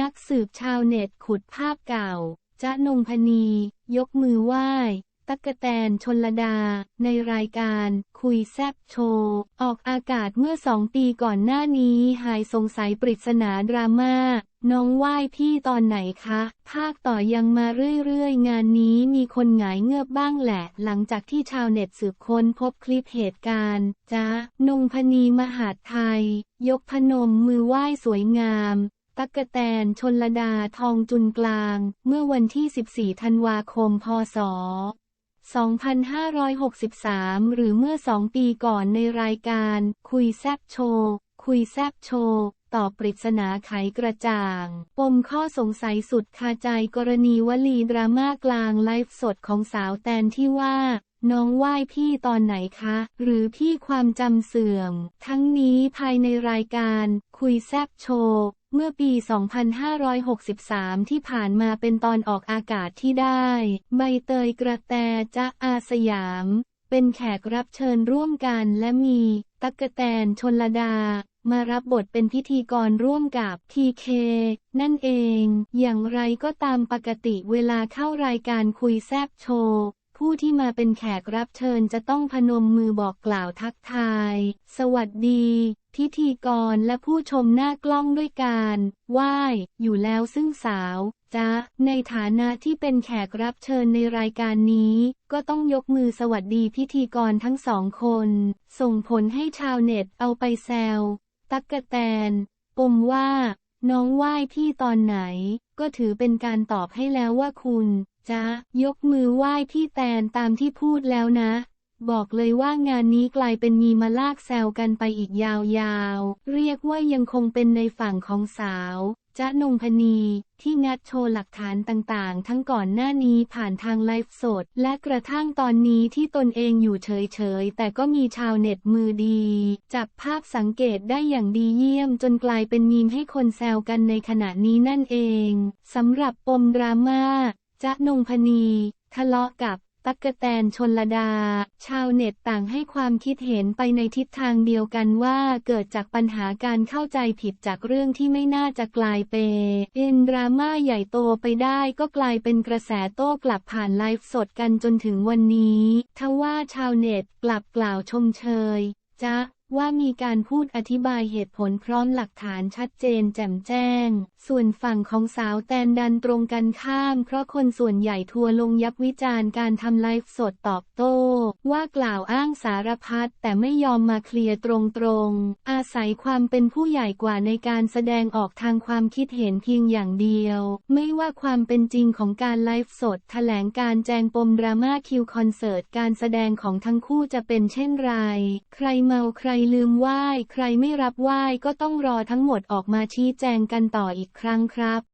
นักสืบชาวเน็ตขุดภาพเก่าจ๊ะนงพนี ยกมือไหว้ ตักกแตนชนลดา ในรายการคุยแซบโชว์ ออกอากาศเมื่อสองปีก่อนหน้านี้หายสงสัยปริศนาดราม่า น้องไหว้พี่ตอนไหนคะ ภาคต่อยังมาเรื่อยๆ งานนี้มีคนหงายเงือบบ้างแหละ หลังจากที่ชาวเน็ตสืบค้นพบคลิปเหตุการณ์จ๊ะนงพนีมหาดไทย ยกพนมมือไหว้สวยงาม ตักกแตนชนลดาทองจุนกลาง เมื่อวันที่ 14 ธันวาคม พศ 2563 หรือเมื่อสองปีก่อนในรายการ คุยแซบโชว์คุยแซบโชว์ตอบปริศนาไขกระจ่าง ปมข้อสงสัยสุดคาใจกรณีวลีดราม่ากลางไลฟ์สดของสาวแตนที่ว่า น้องไหว้พี่ตอนไหนคะ หรือพี่ความจำเสื่อม ทั้งนี้ภายในรายการ คุยแซบโชว์ เมื่อปี 2563 ที่ผ่านมาเป็นตอนออกอากาศที่ได้ ใบเตยกระแตจะอาสยาม เป็นแขกรับเชิญร่วมกันและมี ตักกะแตนชนลดา มารับบทเป็นพิธีกรร่วมกับทีเคนั่นเอง อย่างไรก็ตามปกติเวลาเข้ารายการคุยแซบโชว์ ผู้ที่มาเป็นแขกรับเชิญจะต้องพนมมือบอกกล่าวทักทาย สวัสดี พิธีกรและผู้ชมหน้ากล้องด้วยการไหว้อยู่แล้วซึ่งสาวจ๊ะในฐานะที่เป็นแขกรับเชิญในรายการนี้ ก็ต้องยกมือสวัสดีพิธีกรทั้งสองคน ส่งผลให้ชาวเน็ตเอาไปแซว ตักกะแตนปมว่า น้องไหว้พี่ตอนไหน ก็ถือเป็นการตอบให้แล้วว่าคุณ จะ ยกมือไหว้พี่แตนตามที่พูดแล้วนะ บอกเลยว่างานนี้กลายเป็นมีมาลากแซวกันไปอีกยาวๆ เรียกว่ายังคงเป็นในฝั่งของสาวจ๊ะนงพนีที่งัดโชว์หลักฐานต่างๆ ทั้งก่อนหน้านี้ผ่านทางไลฟ์สด และกระทั่งตอนนี้ที่ตนเองอยู่เฉยๆ แต่ก็มีชาวเน็ตมือดี จับภาพสังเกตได้อย่างดีเยี่ยมจนกลายเป็นมีมให้คนแซวกันในขณะนี้นั่นเองสำหรับปมดราม่าจ๊ะนงพนีทะเลาะกับ ตักกะแตนชนลดา ชาวเน็ตต่างให้ความคิดเห็นไปในทิศทางเดียวกันว่าเกิดจากปัญหาการเข้าใจผิดจากเรื่องที่ไม่น่าจะกลายเป็นดราม่าใหญ่โตไปได้ก็กลายเป็นกระแสโต้กลับผ่านไลฟ์สดกันจนถึงวันนี้ ทว่าชาวเน็ตกลับกล่าวชมเชย จ๊ะว่ามีการพูดอธิบายเหตุผลพร้อมหลักฐานชัดเจนแจ่มแจ้ง ส่วนฝั่งของสาวแตนดันตรงกันข้าม เพราะคนส่วนใหญ่ทัวร์ลงยับวิจารณ์การทำไลฟ์สดตอบโต้ ว่ากล่าวอ้างสารพัดแต่ไม่ยอมมาเคลียร์ตรงๆ อาศัยความเป็นผู้ใหญ่กว่าในการแสดงออกทางความคิดเห็นเพียงอย่างเดียว ไม่ว่าความเป็นจริงของการไลฟ์สดแถลงการแจงปมดราม่าคิวคอนเสิร์ตการแสดงของทั้งคู่จะเป็นเช่นไร ใครเมาใครลืมไหว้ ใครไม่รับไหว้ก็ต้องรอทั้งหมดออกมาชี้แจงกันต่ออีกครั้งครับ